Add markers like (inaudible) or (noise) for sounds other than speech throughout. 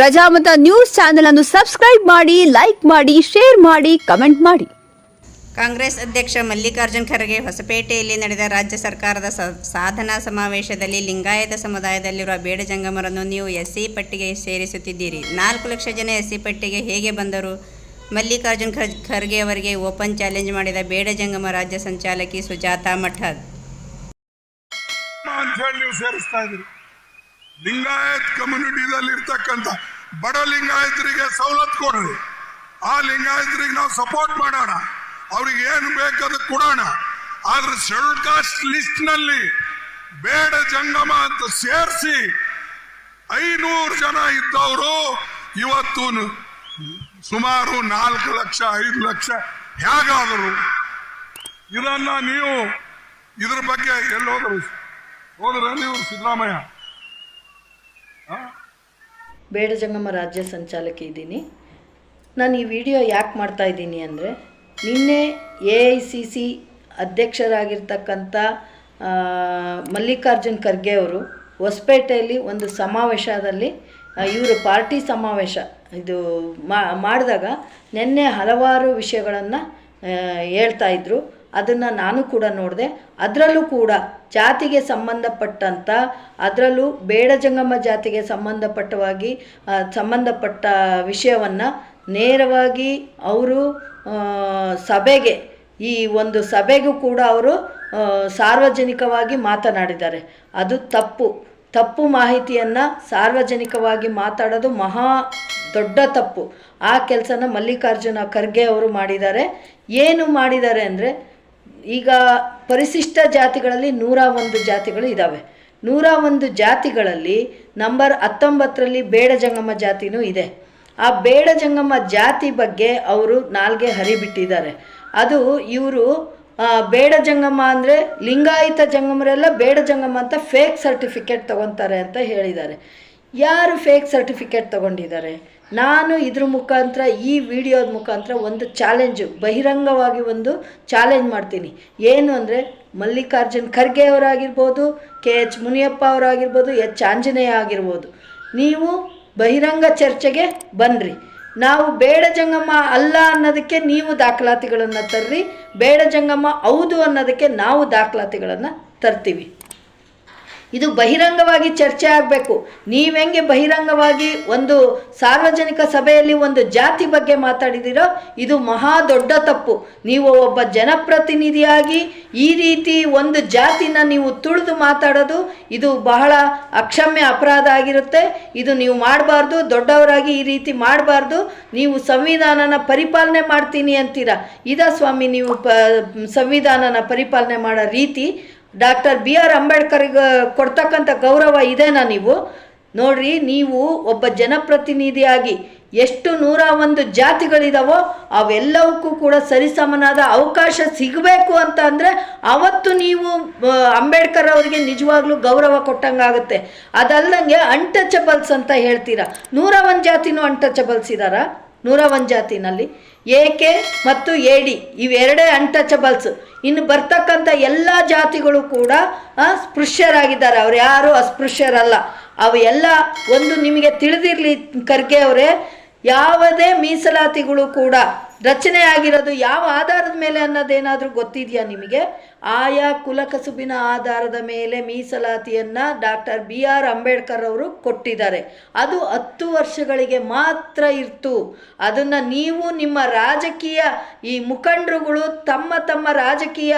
Prajamata news channel ಅನ್ನು subscribe ಮಾಡಿ like ಮಾಡಿ ಶೇರ್ ಮಾಡಿ ಕಮೆಂಟ್ ಮಾಡಿ. ಕಾಂಗ್ರೆಸ್ ಅಧ್ಯಕ್ಷ ಮಲ್ಲಿಕಾರ್ಜುನ್ ಖರ್ಗೆ ಹೊಸಪೇಟೆಯಲ್ಲಿ ನಡೆದ ರಾಜ್ಯ ಸರ್ಕಾರದ ಸ- ಸಾಧನಾ ಸಮಾವೇಶದಲ್ಲಿ ಲಿಂಗಾಯತ ಸಮುದಾಯದಲ್ಲಿರುವ ಬೇಡ ಜಂಗಮರನ್ನು ನೀವು ಎಸ್ಸಿ ಪಟ್ಟಿಗೆ ಸೇರಿಸುತ್ತಿದ್ದೀರಿ. ನಾಲ್ಕು ಲಕ್ಷ ಜನ ಎಸ್ಸಿ ಪಟ್ಟಿಗೆ ಹೇಗೆ ಬಂದರು? ಮಲ್ಲಿಕಾರ್ಜುನ್ ಖರ್ ಖರ್ಗೆ ಅವರಿಗೆ ಓಪನ್ ಚಾಲೆಂಜ್ ಮಾಡಿದ ಬೇಡ ಜಂಗಮ ರಾಜ್ಯ ಸಂಚಾಲಕಿ ಸುಜಾತಾ ಮಠದ್ ಅಂತ ಹೇಳಿ ನೀವು ಸೇರಿಸ್ತಾ ಇದ್ರಿ ಲಿಂಗಾಯತ್ ಕಮ್ಯುನಿಟಿದಲ್ಲಿ ಇರ್ತಕ್ಕಂಥ ಬಡ ಲಿಂಗಾಯತರಿಗೆ ಸವಲತ್ತು ಕೊಡ್ರಿ. ಆ ಲಿಂಗಾಯತರಿಗೆ ನಾವು ಸಪೋರ್ಟ್ ಮಾಡೋಣ. ಅವ್ರಿಗೆ ಏನು ಬೇಕಾದ ಕೊಡೋಣ. ಆದ್ರೆ ಶೆಡ್ಯೂಲ್ ಕಾಸ್ಟ್ ಲಿಸ್ಟ್ನಲ್ಲಿ ಬೇಡ ಜಂಗಮ ಅಂತ ಸೇರಿಸಿ ಐನೂರು ಜನ ಇದ್ದವರು ಇವತ್ತು ಸುಮಾರು ನಾಲ್ಕು ಲಕ್ಷ, ಐದು ಲಕ್ಷ ಹೇಗಾದರು ಇದನ್ನ ನೀವು ಇದ್ರ ಬಗ್ಗೆ ಎಲ್ಲೋದ್ರು ಹೋದ್ರೆ ನೀವು ಸಿದ್ದರಾಮಯ್ಯ? ಬೇಡ ಜಂಗಮ ರಾಜ್ಯ ಸಂಚಾಲಕಿ ಇದ್ದೀನಿ. ನಾನು ಈ ವಿಡಿಯೋ ಯಾಕೆ ಮಾಡ್ತಾ ಇದ್ದೀನಿ ಅಂದರೆ, ನಿನ್ನೆ ಎ ಐ ಸಿ ಸಿ ಅಧ್ಯಕ್ಷರಾಗಿರ್ತಕ್ಕಂಥ ಮಲ್ಲಿಕಾರ್ಜುನ್ ಖರ್ಗೆ ಅವರು ಹೊಸಪೇಟೆಯಲ್ಲಿ ಒಂದು ಸಮಾವೇಶದಲ್ಲಿ ಇವರು ಪಾರ್ಟಿ ಸಮಾವೇಶ ಇದು ಮಾಡಿದಾಗ ನಿನ್ನೆ ಹಲವಾರು ವಿಷಯಗಳನ್ನು ಹೇಳ್ತಾ ಇದ್ರು. ಅದನ್ನು ನಾನು ಕೂಡ ನೋಡಿದೆ. ಅದರಲ್ಲೂ ಕೂಡ ಜಾತಿಗೆ ಸಂಬಂಧಪಟ್ಟಂಥ ಅದರಲ್ಲೂ ಬೇಡ ಜಂಗಮ ಜಾತಿಗೆ ಸಂಬಂಧಪಟ್ಟವಾಗಿ ಸಂಬಂಧಪಟ್ಟ ವಿಷಯವನ್ನು ನೇರವಾಗಿ ಅವರು ಸಭೆಗೆ, ಈ ಒಂದು ಸಭೆಗೂ ಕೂಡ ಅವರು ಸಾರ್ವಜನಿಕವಾಗಿ ಮಾತನಾಡಿದ್ದಾರೆ. ಅದು ತಪ್ಪು. ತಪ್ಪು ಮಾಹಿತಿಯನ್ನು ಸಾರ್ವಜನಿಕವಾಗಿ ಮಾತಾಡೋದು ಮಹಾ ದೊಡ್ಡ ತಪ್ಪು. ಆ ಕೆಲಸನ ಮಲ್ಲಿಕಾರ್ಜುನ ಖರ್ಗೆ ಅವರು ಮಾಡಿದ್ದಾರೆ. ಏನು ಮಾಡಿದ್ದಾರೆ ಅಂದರೆ ಈಗ ಪರಿಶಿಷ್ಟ ಜಾತಿಗಳಲ್ಲಿ ನೂರ ಒಂದು ಜಾತಿಗಳು ಇದ್ದಾವೆ ನೂರ ಒಂದು ಜಾತಿಗಳಲ್ಲಿ ನಂಬರ್ ಹತ್ತೊಂಬತ್ತರಲ್ಲಿ ಬೇಡ ಜಂಗಮ ಜಾತಿನೂ ಇದೆ. ಆ ಬೇಡ ಜಂಗಮ ಜಾತಿ ಬಗ್ಗೆ ಅವರು ನಾಲ್ಗೆ ಹರಿಬಿಟ್ಟಿದ್ದಾರೆ. ಅದು ಇವರು ಬೇಡ ಜಂಗಮ ಅಂದರೆ ಲಿಂಗಾಯಿತ ಜಂಗಮರೆಲ್ಲ ಬೇಡ ಜಂಗಮ ಅಂತ ಫೇಕ್ ಸರ್ಟಿಫಿಕೇಟ್ ತಗೊತಾರೆ ಅಂತ ಹೇಳಿದ್ದಾರೆ. ಯಾರು ಫೇಕ್ ಸರ್ಟಿಫಿಕೇಟ್ ತಗೊಂಡಿದ್ದಾರೆ? ನಾನು ಇದ್ರ ಮುಖಾಂತರ, ಈ ವಿಡಿಯೋದ ಮುಖಾಂತರ ಒಂದು ಚಾಲೆಂಜು ಬಹಿರಂಗವಾಗಿ ಒಂದು ಚಾಲೆಂಜ್ ಮಾಡ್ತೀನಿ. ಏನು ಅಂದರೆ, ಮಲ್ಲಿಕಾರ್ಜುನ್ ಖರ್ಗೆ ಅವರಾಗಿರ್ಬೋದು, ಕೆ ಎಚ್ ಮುನಿಯಪ್ಪ ಅವರಾಗಿರ್ಬೋದು, ಎಚ್ ಆಂಜನೇಯ ಆಗಿರ್ಬೋದು. ನೀವು ಬಹಿರಂಗ ಚರ್ಚೆಗೆ ಬನ್ನಿರಿ ನಾವು ಬೇಡ ಜಂಗಮ್ಮ ಅಲ್ಲ ಅನ್ನೋದಕ್ಕೆ ನೀವು ದಾಖಲಾತಿಗಳನ್ನು ತರ್ರಿ. ಬೇಡ ಜಂಗಮ್ಮ ಹೌದು ಅನ್ನೋದಕ್ಕೆ ನಾವು ದಾಖಲಾತಿಗಳನ್ನು ತರ್ತೀವಿ. ಇದು ಬಹಿರಂಗವಾಗಿ ಚರ್ಚೆ ಆಗಬೇಕು. ನೀವು ಹೆಂಗೆ ಬಹಿರಂಗವಾಗಿ ಒಂದು ಸಾರ್ವಜನಿಕ ಸಭೆಯಲ್ಲಿ ಒಂದು ಜಾತಿ ಬಗ್ಗೆ ಮಾತಾಡಿದಿರೋ, ಇದು ಮಹಾ ದೊಡ್ಡ ತಪ್ಪು. ನೀವು ಒಬ್ಬ ಜನಪ್ರತಿನಿಧಿಯಾಗಿ ಈ ರೀತಿ ಒಂದು ಜಾತಿನ ನೀವು ತುಳಿದು ಮಾತಾಡೋದು, ಇದು ಬಹಳ ಅಕ್ಷಮ್ಯ ಅಪರಾಧ ಆಗಿರುತ್ತೆ. ಇದು ನೀವು ಮಾಡಬಾರ್ದು, ದೊಡ್ಡವರಾಗಿ ಈ ರೀತಿ ಮಾಡಬಾರ್ದು. ನೀವು ಸಂವಿಧಾನನ ಪರಿಪಾಲನೆ ಮಾಡ್ತೀನಿ ಅಂತೀರ? ಇದ ಸ್ವಾಮಿ, ನೀವು ಸಂವಿಧಾನನ ಪರಿಪಾಲನೆ ಮಾಡೋ ರೀತಿ ಡಾಕ್ಟರ್ ಬಿ ಆರ್ ಅಂಬೇಡ್ಕರ್ಗೆ ಕೊಡ್ತಕ್ಕಂಥ ಗೌರವ ಇದೇನಾ ನೀವು? ನೋಡ್ರಿ, ನೀವು ಒಬ್ಬ ಜನಪ್ರತಿನಿಧಿಯಾಗಿ ಎಷ್ಟು ನೂರ ಒಂದು ಜಾತಿಗಳಿದಾವೋ ಅವೆಲ್ಲವಕ್ಕೂ ಕೂಡ ಸರಿಸಮನಾದ ಅವಕಾಶ ಸಿಗಬೇಕು ಅಂತ ಅಂದರೆ ಅವತ್ತು ನೀವು ಅಂಬೇಡ್ಕರ್ ಅವರಿಗೆ ನಿಜವಾಗ್ಲೂ ಗೌರವ ಕೊಟ್ಟಂಗಾಗುತ್ತೆ. ಅದಲ್ಲಂಗೆ ಅನ್ಟಚಬಲ್ಸ್ ಅಂತ ಹೇಳ್ತೀರಾ? ನೂರ ಒಂದು ಜಾತಿನೂ ಅನ್ಟಚಬಲ್ಸ್ ಇದ್ದಾರಾ ನೂರ ಒಂದು ಜಾತಿನಲ್ಲಿ ಎ ಕೆ ಮತ್ತು ಎ ಡಿ ಇವೆರಡೇ ಅನ್ಟಚಬಲ್ಸ್ ಇನ್ನು ಬರ್ತಕ್ಕಂಥ ಎಲ್ಲ ಜಾತಿಗಳು ಕೂಡ ಸ್ಪೃಶ್ಯರಾಗಿದ್ದಾರೆ. ಅವ್ರು ಯಾರು ಅಸ್ಪೃಶ್ಯರಲ್ಲ. ಅವು ಎಲ್ಲ ಒಂದು ನಿಮಗೆ ತಿಳಿದಿರಲಿ ಖರ್ಗೆ ಅವರೇ, ಯಾವುದೇ ಮೀಸಲಾತಿಗಳು ಕೂಡ ರಚನೆ ಆಗಿರೋದು ಯಾವ ಆಧಾರದ ಮೇಲೆ ಅನ್ನೋದೇನಾದರೂ ಗೊತ್ತಿದೆಯಾ ನಿಮಗೆ? ಆಯಾ ಕುಲಕಸುಬಿನ ಆಧಾರದ ಮೇಲೆ ಮೀಸಲಾತಿಯನ್ನು ಡಾಕ್ಟರ್ ಬಿ ಆರ್ ಅಂಬೇಡ್ಕರ್ ಅವರು ಕೊಟ್ಟಿದ್ದಾರೆ. ಅದು ಹತ್ತು ವರ್ಷಗಳಿಗೆ ಮಾತ್ರ ಇರ್ತು. ಅದನ್ನು ನೀವು ನಿಮ್ಮ ರಾಜಕೀಯ ಈ ಮುಖಂಡರುಗಳು ತಮ್ಮ ತಮ್ಮ ರಾಜಕೀಯ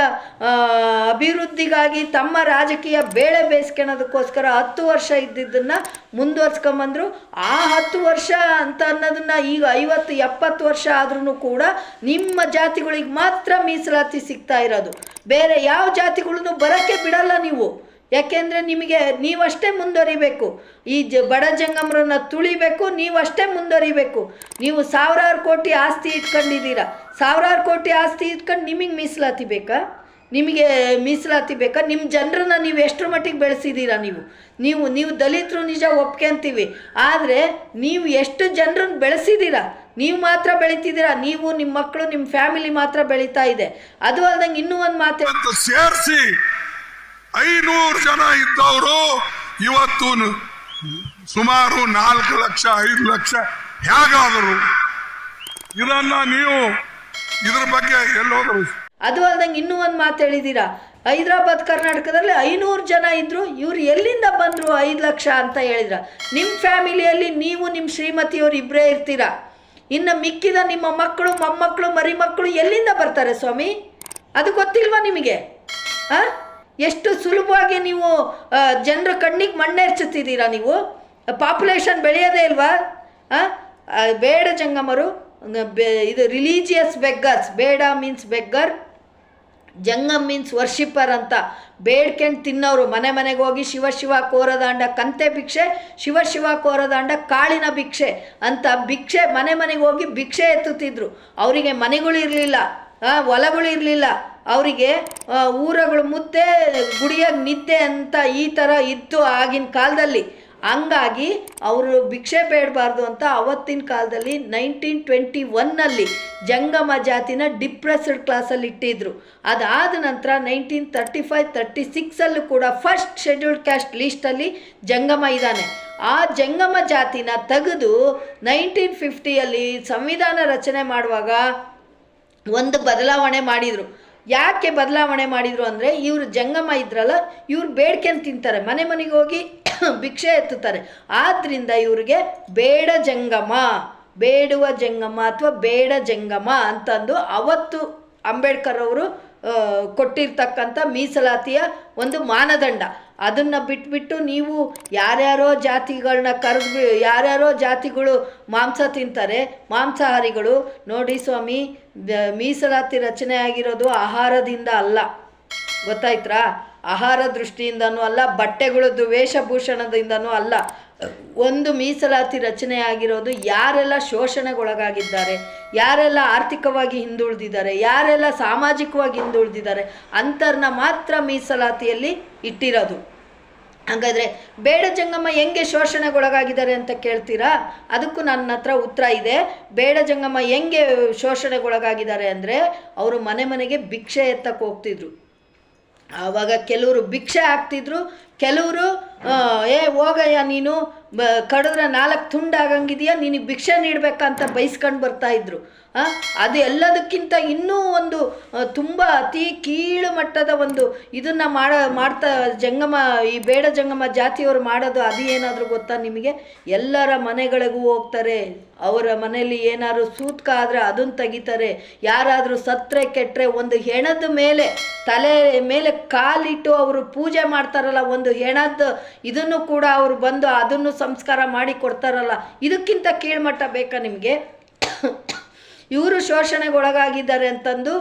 ಅಭಿವೃದ್ಧಿಗಾಗಿ ತಮ್ಮ ರಾಜಕೀಯ ಬೇಳೆ ಬೇಯಿಸ್ಕೊಳೋದಕ್ಕೋಸ್ಕರ ಹತ್ತು ವರ್ಷ ಇದ್ದಿದ್ದನ್ನು ಮುಂದುವರ್ಸ್ಕೊಂಬಂದ್ರು. ಆ ಹತ್ತು ವರ್ಷ ಅಂತ ಅನ್ನೋದನ್ನ ಈಗ ಐವತ್ತು, ಎಪ್ಪತ್ತು ವರ್ಷ ಆದ್ರೂ ಕೂಡ ನಿಮ್ಮ ಜಾತಿಗಳಿಗೆ ಮಾತ್ರ ಮೀಸಲಾತಿ ಸಿಗ್ತಾ ಇರೋದು. ಬೇರೆ ಯಾವ ಜಾತಿಗಳನ್ನು ಬರೋಕ್ಕೆ ಬಿಡಲ್ಲ ನೀವು. ಯಾಕೆಂದರೆ ನಿಮಗೆ ನೀವಷ್ಟೇ ಮುಂದುವರಿಬೇಕು. ಈ ಜ ಬಡ ಜಂಗಮರನ್ನ ತುಳಿಬೇಕು, ನೀವಷ್ಟೇ ಮುಂದುವರಿಬೇಕು. ನೀವು ಸಾವಿರಾರು ಕೋಟಿ ಆಸ್ತಿ ಇಟ್ಕೊಂಡಿದ್ದೀರಾ. ಸಾವಿರಾರು ಕೋಟಿ ಆಸ್ತಿ ಇಟ್ಕೊಂಡು ನಿಮಗೆ ಮೀಸಲಾತಿ ಬೇಕಾ? ನಿಮಗೆ ಮೀಸಲಾತಿ ಬೇಕಾ? ನಿಮ್ಮ ಜನರನ್ನ ನೀವು ಎಷ್ಟರ ಮಟ್ಟಿಗೆ ಬೆಳೆಸಿದ್ದೀರಾ ನೀವು? ನೀವು ನೀವು ದಲಿತರು ನಿಜ ಒಪ್ಕೊಂತೀವಿ. ಆದರೆ ನೀವು ಎಷ್ಟು ಜನರನ್ನ ಬೆಳೆಸಿದ್ದೀರಾ? ನೀವು ಮಾತ್ರ ಬೆಳೀತಿದ್ದೀರಾ? ನೀವು ನಿಮ್ಮ ಮಕ್ಕಳು ನಿಮ್ಮ ಫ್ಯಾಮಿಲಿ ಮಾತ್ರ ಬೆಳೀತಾ ಇದೆ. ಅದು ಅಲ್ದಂಗೆ ಇನ್ನೂ ಒಂದು ಮಾತು ಸೇರಿಸಿ. ಐನೂರು ಜನ ಇದ್ದವರು ಇವತ್ತು ಸುಮಾರು ನಾಲ್ಕು ಲಕ್ಷ ಐದು ಲಕ್ಷ ಹೇಗಾದರು ಇದನ್ನ ನೀವು ಇದ್ರ ಬಗ್ಗೆ ಎಲ್ಲೋದ್ರು ಅದು ಅಲ್ದಂಗೆ ಇನ್ನೂ ಒಂದು ಮಾತು ಹೇಳಿದ್ದೀರಾ ಹೈದರಾಬಾದ್ ಕರ್ನಾಟಕದಲ್ಲಿ ಐನೂರು ಜನ ಇದ್ರು ಇವ್ರು ಎಲ್ಲಿಂದ ಬಂದರು ಐದು ಲಕ್ಷ ಅಂತ ಹೇಳಿದ್ರ? ನಿಮ್ಮ ಫ್ಯಾಮಿಲಿಯಲ್ಲಿ ನೀವು ನಿಮ್ಮ ಶ್ರೀಮತಿಯವರು ಇಬ್ಬರೇ ಇರ್ತೀರಾ? ಇನ್ನು ಮಿಕ್ಕಿದ ನಿಮ್ಮ ಮಕ್ಕಳು, ಮೊಮ್ಮಕ್ಕಳು ಮರಿ ಮಕ್ಕಳು ಎಲ್ಲಿಂದ ಬರ್ತಾರೆ ಸ್ವಾಮಿ? ಅದು ಗೊತ್ತಿಲ್ವಾ ನಿಮಗೆ? ಆ? ಎಷ್ಟು ಸುಲಭವಾಗಿ ನೀವು ಜನರ ಕಣ್ಣಿಗೆ ಮಣ್ಣೆರ್ಚುತ್ತಿದ್ದೀರಾ ನೀವು? ಪಾಪ್ಯುಲೇಷನ್ ಬೆಳೆಯೋದೇ ಇಲ್ವಾ? ಬೇಡ ಜಂಗಮರು ಇದು religious beggars, Beda means beggar. Jangam means worshipper ಅಂತ. ಬೇಡ್ಕೊಂಡು ತಿನ್ನೋರು, ಮನೆ ಮನೆಗೆ ಹೋಗಿ ಶಿವ ಶಿವ ಕೋರದಾಂಡ ಕಂತೆ ಭಿಕ್ಷೆ, ಶಿವ ಶಿವ ಕೋರದಾಂಡ ಕಾಳಿನ ಭಿಕ್ಷೆ ಅಂತ ಭಿಕ್ಷೆ, ಮನೆ ಮನೆಗೆ ಹೋಗಿ ಭಿಕ್ಷೆ ಎತ್ತುತ್ತಿದ್ರು. ಅವರಿಗೆ ಮನೆಗಳು ಇರಲಿಲ್ಲ ಇರಲಿಲ್ಲ. ಅವರಿಗೆ ಊರಗಳು ಮುದ್ದೆ, ಗುಡಿಯಾಗಿ ನಿದ್ದೆ ಅಂತ ಈ ಥರ ಇತ್ತು ಆಗಿನ ಕಾಲದಲ್ಲಿ. ಹಂಗಾಗಿ ಅವರು ಭಿಕ್ಷೆ ಬೇಡಬಾರ್ದು ಅಂತ ಅವತ್ತಿನ ಕಾಲದಲ್ಲಿ ನೈನ್ಟೀನ್ ಟ್ವೆಂಟಿ ಒನ್ನಲ್ಲಿ ಜಂಗಮ ಜಾತಿನ ಡಿಪ್ರೆಸ್ಡ್ ಕ್ಲಾಸಲ್ಲಿ ಇಟ್ಟಿದ್ರು. ಅದಾದ ನಂತರ ನೈನ್ಟೀನ್ ತರ್ಟಿ ಫೈವ್ ತರ್ಟಿ ಸಿಕ್ಸಲ್ಲೂ ಕೂಡ ಫಸ್ಟ್ ಶೆಡ್ಯೂಲ್ಡ್ ಕ್ಯಾಸ್ಟ್ ಲೀಸ್ಟಲ್ಲಿ ಜಂಗಮ ಇದ್ದಾನೆ. ಆ ಜಂಗಮ ಜಾತಿನ ತೆಗೆದು ನೈನ್ಟೀನ್ ಫಿಫ್ಟಿಯಲ್ಲಿ ಸಂವಿಧಾನ ರಚನೆ ಮಾಡುವಾಗ ಒಂದು ಬದಲಾವಣೆ ಮಾಡಿದರು. ಯಾಕೆ ಬದಲಾವಣೆ ಮಾಡಿದರು ಅಂದರೆ ಇವರು ಜಂಗಮ ಇದ್ರಲ್ಲ, ಇವ್ರು ಬೇಡ್ಕೊಂಡು ತಿಂತಾರೆ. ಮನೆ ಮನೆಗೆ ಹೋಗಿ (coughs) ಭಿಕ್ಷೆ ಎತ್ತುತ್ತಾರೆ. ಆದ್ದರಿಂದ ಇವ್ರಿಗೆ ಬೇಡ ಜಂಗಮ, ಬೇಡುವ ಜಂಗಮ ಅಥವಾ ಬೇಡ ಜಂಗಮ ಅಂತಂದು ಅವತ್ತು ಅಂಬೇಡ್ಕರ್ ಅವರು ಕೊಟ್ಟಿರ್ತಕ್ಕಂಥ ಮೀಸಲಾತಿಯ ಒಂದು ಮಾನದಂಡ. ಅದನ್ನು ಬಿಟ್ಬಿಟ್ಟು ನೀವು ಯಾರ್ಯಾರೋ ಜಾತಿಗಳನ್ನ ಕರೆದು, ಯಾರ್ಯಾರೋ ಜಾತಿಗಳು ಮಾಂಸ ತಿಂತಾರೆ, ಮಾಂಸಾಹಾರಿಗಳು. ನೋಡಿ ಸ್ವಾಮಿ ಮೀಸಲಾತಿ ರಚನೆ ಆಗಿರೋದು ಆಹಾರದಿಂದ ಅಲ್ಲ. ಗೊತ್ತಾಯ್ತ್ರಾ? ಆಹಾರ ದೃಷ್ಟಿಯಿಂದನೂ ಅಲ್ಲ, ಬಟ್ಟೆಗಳದ್ದು ವೇಷಭೂಷಣದಿಂದನೂ ಅಲ್ಲ. ಒಂದು ಮೀಸಲಾತಿ ರಚನೆ ಆಗಿರೋದು ಯಾರೆಲ್ಲ ಶೋಷಣೆಗೊಳಗಾಗಿದ್ದಾರೆ, ಯಾರೆಲ್ಲ ಆರ್ಥಿಕವಾಗಿ ಹಿಂದುಳಿದಿದ್ದಾರೆ, ಯಾರೆಲ್ಲ ಸಾಮಾಜಿಕವಾಗಿ ಹಿಂದುಳಿದಿದ್ದಾರೆ ಅಂಥರ್ನ ಮಾತ್ರ ಮೀಸಲಾತಿಯಲ್ಲಿ ಇಟ್ಟಿರೋದು. ಹಾಗಾದರೆ ಬೇಡ ಜಂಗಮ್ಮ ಹೆಂಗೆ ಶೋಷಣೆಗೊಳಗಾಗಿದ್ದಾರೆ ಅಂತ ಕೇಳ್ತೀರಾ? ಅದಕ್ಕೂ ನನ್ನ ಹತ್ರ ಉತ್ತರ ಇದೆ. ಬೇಡ ಜಂಗಮ್ಮ ಹೆಂಗೆ ಶೋಷಣೆಗೊಳಗಾಗಿದ್ದಾರೆ ಅಂದರೆ ಅವರು ಮನೆ ಮನೆಗೆ ಭಿಕ್ಷೆ ಎತ್ತಕ್ಕೆ ಹೋಗ್ತಿದ್ರು. ಆವಾಗ ಕೆಲವರು ಭಿಕ್ಷೆ ಹಾಕ್ತಿದ್ರು ಕೆಲವರು ಏ ಹೋಗಯ್ಯ ನೀನು ಬ ಕಡಿದ್ರೆ ನಾಲ್ಕು ತುಂಡಾಗಂಗಿದೆಯಾ ನಿನಗೆ ಭಿಕ್ಷೆ ನೀಡಬೇಕಂತ ಬೈಸ್ಕೊಂಡು ಬರ್ತಾ ಇದ್ರು. ಆ, ಅದು ಎಲ್ಲದಕ್ಕಿಂತ ಇನ್ನೂ ಒಂದು ತುಂಬ ಅತಿ ಕೀಳು ಮಟ್ಟದ ಒಂದು ಇದನ್ನು ಮಾಡ ಮಾಡ್ತಾ ಜಂಗಮ ಈ ಬೇಡ ಜಂಗಮ ಜಾತಿಯವರು ಮಾಡೋದು ಅದು ಏನಾದರೂ ಗೊತ್ತಾ ನಿಮಗೆ? ಎಲ್ಲರ ಮನೆಗಳಿಗೂ ಹೋಗ್ತಾರೆ. ಅವರ ಮನೆಯಲ್ಲಿ ಏನಾದರೂ ಸೂತ್ಕ ಆದರೆ ಅದನ್ನು ತೆಗಿತಾರೆ. ಯಾರಾದರೂ ಸತ್ರೆ ಕೆಟ್ಟರೆ ಒಂದು ಹೆಣದ ಮೇಲೆ ತಲೆ ಮೇಲೆ ಕಾಲಿಟ್ಟು ಅವರು ಪೂಜೆ ಮಾಡ್ತಾರಲ್ಲ ಒಂದು ಹೆಣದ ಇದನ್ನು ಕೂಡ ಅವರು ಬಂದು ಅದನ್ನು ಸಂಸ್ಕಾರ ಮಾಡಿ ಕೊಡ್ತಾರಲ್ಲ, ಇದಕ್ಕಿಂತ ಕೀಳ್ಮಟ್ಟ ಬೇಕಾ ನಿಮಗೆ? ಇವರು ಶೋಷಣೆಗೊಳಗಾಗಿದ್ದಾರೆ ಅಂತಂದು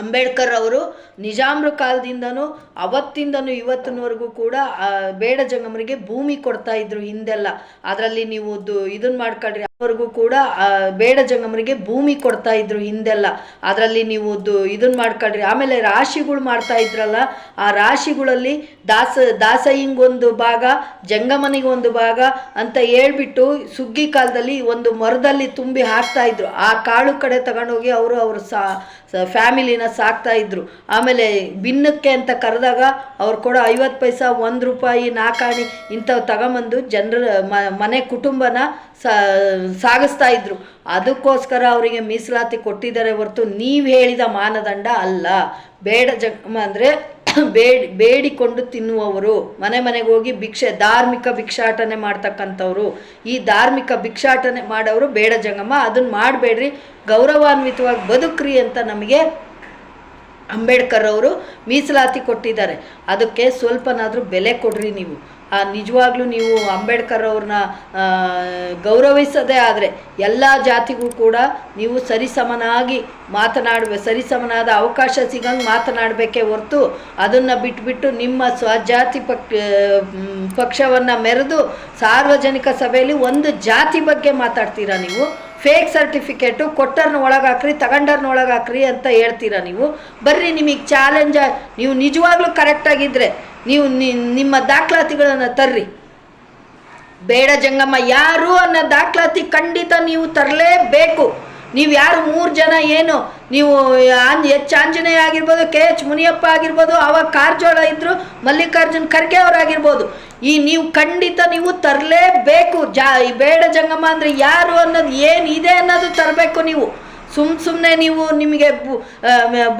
ಅಂಬೇಡ್ಕರ್ ಅವರು ನಿಜಾಮ್ರ ಕಾಲದಿಂದನೂ ಅವತ್ತಿಂದನೂ ಇವತ್ತಿನವರೆಗೂ ಕೂಡ ಬೇಡ ಜಂಗಮರಿಗೆ ಭೂಮಿ ಕೊಡ್ತಾ ಇದ್ರು ಹಿಂದೆಲ್ಲ. ಅದರಲ್ಲಿ ನೀವು ಇದನ್ನ ಮಾಡ್ಕೊಳ್ರಿ ಅವ್ರಿಗೂ ಕೂಡ ಬೇಡ ಜಂಗಮರಿಗೆ ಭೂಮಿ ಕೊಡ್ತಾ ಇದ್ರು ಹಿಂದೆಲ್ಲ. ಅದರಲ್ಲಿ ನೀವು ಇದನ್ನ ಮಾಡ್ಕೊಳ್ರಿ ಆಮೇಲೆ ರಾಶಿಗಳು ಮಾಡ್ತಾ ಇದ್ರಲ್ಲ, ಆ ರಾಶಿಗಳಲ್ಲಿ ದಾಸ, ದಾಸಯ್ಯಂಗೊಂದು ಭಾಗ ಜಂಗಮನಿಗೆ ಒಂದು ಭಾಗ ಅಂತ ಹೇಳ್ಬಿಟ್ಟು ಸುಗ್ಗಿ ಕಾಲದಲ್ಲಿ ಒಂದು ಮರದಲ್ಲಿ ತುಂಬಿ ಹಾಕ್ತಾ ಇದ್ರು. ಆ ಕಾಳು ಕಡೆ ತಗೊಂಡೋಗಿ ಅವರು ಅವರು ಸಾ ಫ್ಯಾಮಿಲಿನ ಸಾಕ್ತಾ ಇದ್ರು. ಆಮೇಲೆ ಭಿನ್ನಕ್ಕೆ ಅಂತ ಕರೆದಾಗ ಅವ್ರು ಕೊಡೋ ಐವತ್ತು ಪೈಸಾ ಒಂದು ರೂಪಾಯಿ ನಾಕಾಣಿ ಇಂಥವು ತಗೊಂಬಂದು ಜನರ ಮನೆ ಕುಟುಂಬನ ಸಾಗಿಸ್ತಾ ಇದ್ರು. ಅದಕ್ಕೋಸ್ಕರ ಅವರಿಗೆ ಮೀಸಲಾತಿ ಕೊಟ್ಟಿದ್ದಾರೆ ಹೊರತು ನೀವು ಹೇಳಿದ ಮಾನದಂಡ ಅಲ್ಲ. ಬೇಡ ಜ, ಅಂದರೆ (coughs) ಬೇಡಿ, ಬೇಡಿಕೊಂಡು ತಿನ್ನುವವರು, ಮನೆ ಮನೆಗೆ ಹೋಗಿ ಭಿಕ್ಷೆ, ಧಾರ್ಮಿಕ ಭಿಕ್ಷಾಟನೆ ಮಾಡ್ತಕ್ಕಂಥವ್ರು. ಈ ಧಾರ್ಮಿಕ ಭಿಕ್ಷಾಟನೆ ಮಾಡೋರು ಬೇಡ ಜಂಗಮ್ಮ. ಅದನ್ನು ಮಾಡಬೇಡ್ರಿ. ಗೌರವಾನ್ವಿತವಾಗಿ ಬದುಕ್ರಿ ಅಂತ ನಮಗೆ ಅಂಬೇಡ್ಕರ್ ಅವರು ಮೀಸಲಾತಿ ಕೊಟ್ಟಿದ್ದಾರೆ. ಅದಕ್ಕೆ ಸ್ವಲ್ಪನಾದರೂ ಬೆಲೆ ಕೊಡ್ರಿ ನೀವು. ಆ, ನಿಜವಾಗ್ಲೂ ನೀವು ಅಂಬೇಡ್ಕರ್ ಅವ್ರನ್ನ ಗೌರವಿಸದೇ ಆದರೆ ಎಲ್ಲ ಜಾತಿಗೂ ಕೂಡ ನೀವು ಸರಿಸಮನಾಗಿ ಮಾತನಾಡುವ, ಸರಿಸಮನಾದ ಅವಕಾಶ ಸಿಗಂಗೆ ಮಾತನಾಡಬೇಕೇ ಹೊರತು ಅದನ್ನು ಬಿಟ್ಬಿಟ್ಟು ನಿಮ್ಮ ಸ್ವಜಾತಿ ಪಕ್ ಪಕ್ಷವನ್ನು ಮೆರೆದು ಸಾರ್ವಜನಿಕ ಸಭೆಯಲ್ಲಿ ಒಂದು ಜಾತಿ ಬಗ್ಗೆ ಮಾತಾಡ್ತೀರಾ ನೀವು? ಫೇಕ್ ಸರ್ಟಿಫಿಕೇಟು ಕೊಟ್ಟರ್ನ ಒಳಗಾಕ್ರಿ, ತಗೊಂಡರ್ನ ಒಳಗಾಕ್ರಿ ಅಂತ ಹೇಳ್ತೀರಾ ನೀವು? ಬರ್ರಿ ನಿಮಗೆ ಚಾಲೆಂಜ್ ನೀವು ನಿಜವಾಗ್ಲೂ ಕರೆಕ್ಟಾಗಿದ್ದರೆ ನೀವು ನಿಮ್ಮ ದಾಖಲಾತಿಗಳನ್ನು ತರ್ರಿ. ಬೇಡ ಜಂಗಮ್ಮ, ಯಾರು ಅನ್ನೋ ದಾಖಲಾತಿ ಖಂಡಿತ ನೀವು ತರಲೇಬೇಕು. ನೀವು ಯಾರು ಮೂರು ಜನ ಏನು? ನೀವು ಆನ್ ಎಚ್ ಆಂಜನೇಯ ಆಗಿರ್ಬೋದು, ಕೆ ಎಚ್ ಮುನಿಯಪ್ಪ ಆಗಿರ್ಬೋದು ಅವಾಗ ಕಾರಜೋಳ ಇದ್ದರು ಮಲ್ಲಿಕಾರ್ಜುನ್ ಖರ್ಗೆ ಅವರಾಗಿರ್ಬೋದು. ಈ ನೀವು ಖಂಡಿತ ನೀವು ತರಲೇಬೇಕು. ಜಾ ಬೇಡ ಜಂಗಮ ಅಂದರೆ ಯಾರು ಅನ್ನೋದು ಏನಿದೆ ಅನ್ನೋದು ತರಬೇಕು ನೀವು. ಸುಮ್ ಸುಮ್ಮನೆ ನೀವು ನಿಮಗೆ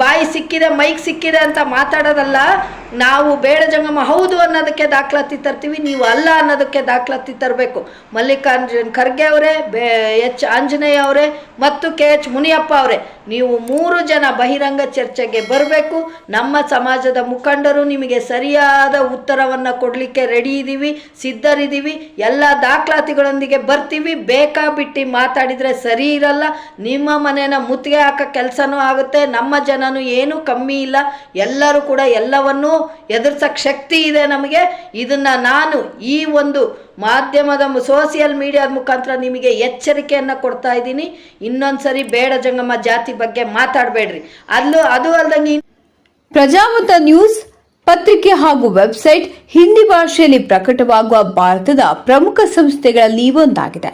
ಬಾಯಿ ಸಿಕ್ಕಿದೆ, ಮೈಕ್ ಸಿಕ್ಕಿದೆ ಅಂತ ಮಾತಾಡೋದಲ್ಲ, ನಾವು ಬೇಡ ಜಂಗಮ ಹೌದು ಅನ್ನೋದಕ್ಕೆ ದಾಖಲಾತಿ ತರ್ತೀವಿ, ನೀವು ಅಲ್ಲ ಅನ್ನೋದಕ್ಕೆ ದಾಖಲಾತಿ ತರಬೇಕು. ಮಲ್ಲಿಕಾರ್ಜುನ್ ಖರ್ಗೆ ಅವರೇ, ಬೇ ಎಚ್ ಆಂಜನೇಯ ಅವರೇ, ಮತ್ತು ಕೆ ಎಚ್ ಮುನಿಯಪ್ಪ ಅವರೇ, ನೀವು ಮೂರು ಜನ ಬಹಿರಂಗ ಚರ್ಚೆಗೆ ಬರಬೇಕು. ನಮ್ಮ ಸಮಾಜದ ಮುಖಂಡರು ನಿಮಗೆ ಸರಿಯಾದ ಉತ್ತರವನ್ನು ಕೊಡಲಿಕ್ಕೆ ರೆಡಿ ಇದ್ದೀವಿ ಸಿದ್ಧರಿದ್ದೀವಿ ಎಲ್ಲ ದಾಖಲಾತಿಗಳೊಂದಿಗೆ ಬರ್ತೀವಿ. ಬೇಕಾಬಿಟ್ಟು ಮಾತಾಡಿದರೆ ಸರಿ ಇರಲ್ಲ, ನಿಮ್ಮ ಮನೇನ ಮುತ್ತಿಗೆ ಹಾಕೋ ಕೆಲಸನೂ ಆಗುತ್ತೆ, ನಮ್ಮ ಜನನೂ ಏನೂ ಕಮ್ಮಿ ಇಲ್ಲ, ಎಲ್ಲರೂ ಕೂಡ ಎಲ್ಲವನ್ನೂ ಎದುರ್ಸಕ್ಕೆ ಶಕ್ತಿ ಇದೆ ನಮಗೆ. ಇದನ್ನು ನಾನು ಈ ಒಂದು ಮಾಧ್ಯಮದ ಸೋಷಿಯಲ್ ಮೀಡಿಯಾದ ಮುಖಾಂತರ ನಿಮಗೆ ಎಚ್ಚರಿಕೆಯನ್ನು ಕೊಡ್ತಾ ಇದ್ದೀನಿ. ಇನ್ನೊಂದು ಸರಿ ಬೇಡ ಜಂಗಮ್ಮ ಜಾತಿ ಬಗ್ಗೆ ಮಾತಾಡಬೇಡ್ರಿ. ಅಲ್ಲೂ ಅದು ಅಲ್ಲದಂಗೆ ಪ್ರಜಾಮತ ನ್ಯೂಸ್ ಪತ್ರಿಕೆ ಹಾಗೂ ವೆಬ್ಸೈಟ್ ಹಿಂದಿ ಭಾಷೆಯಲ್ಲಿ ಪ್ರಕಟವಾಗುವ ಭಾರತದ ಪ್ರಮುಖ ಸಂಸ್ಥೆಗಳಲ್ಲಿ ಒಂದಾಗಿದೆ.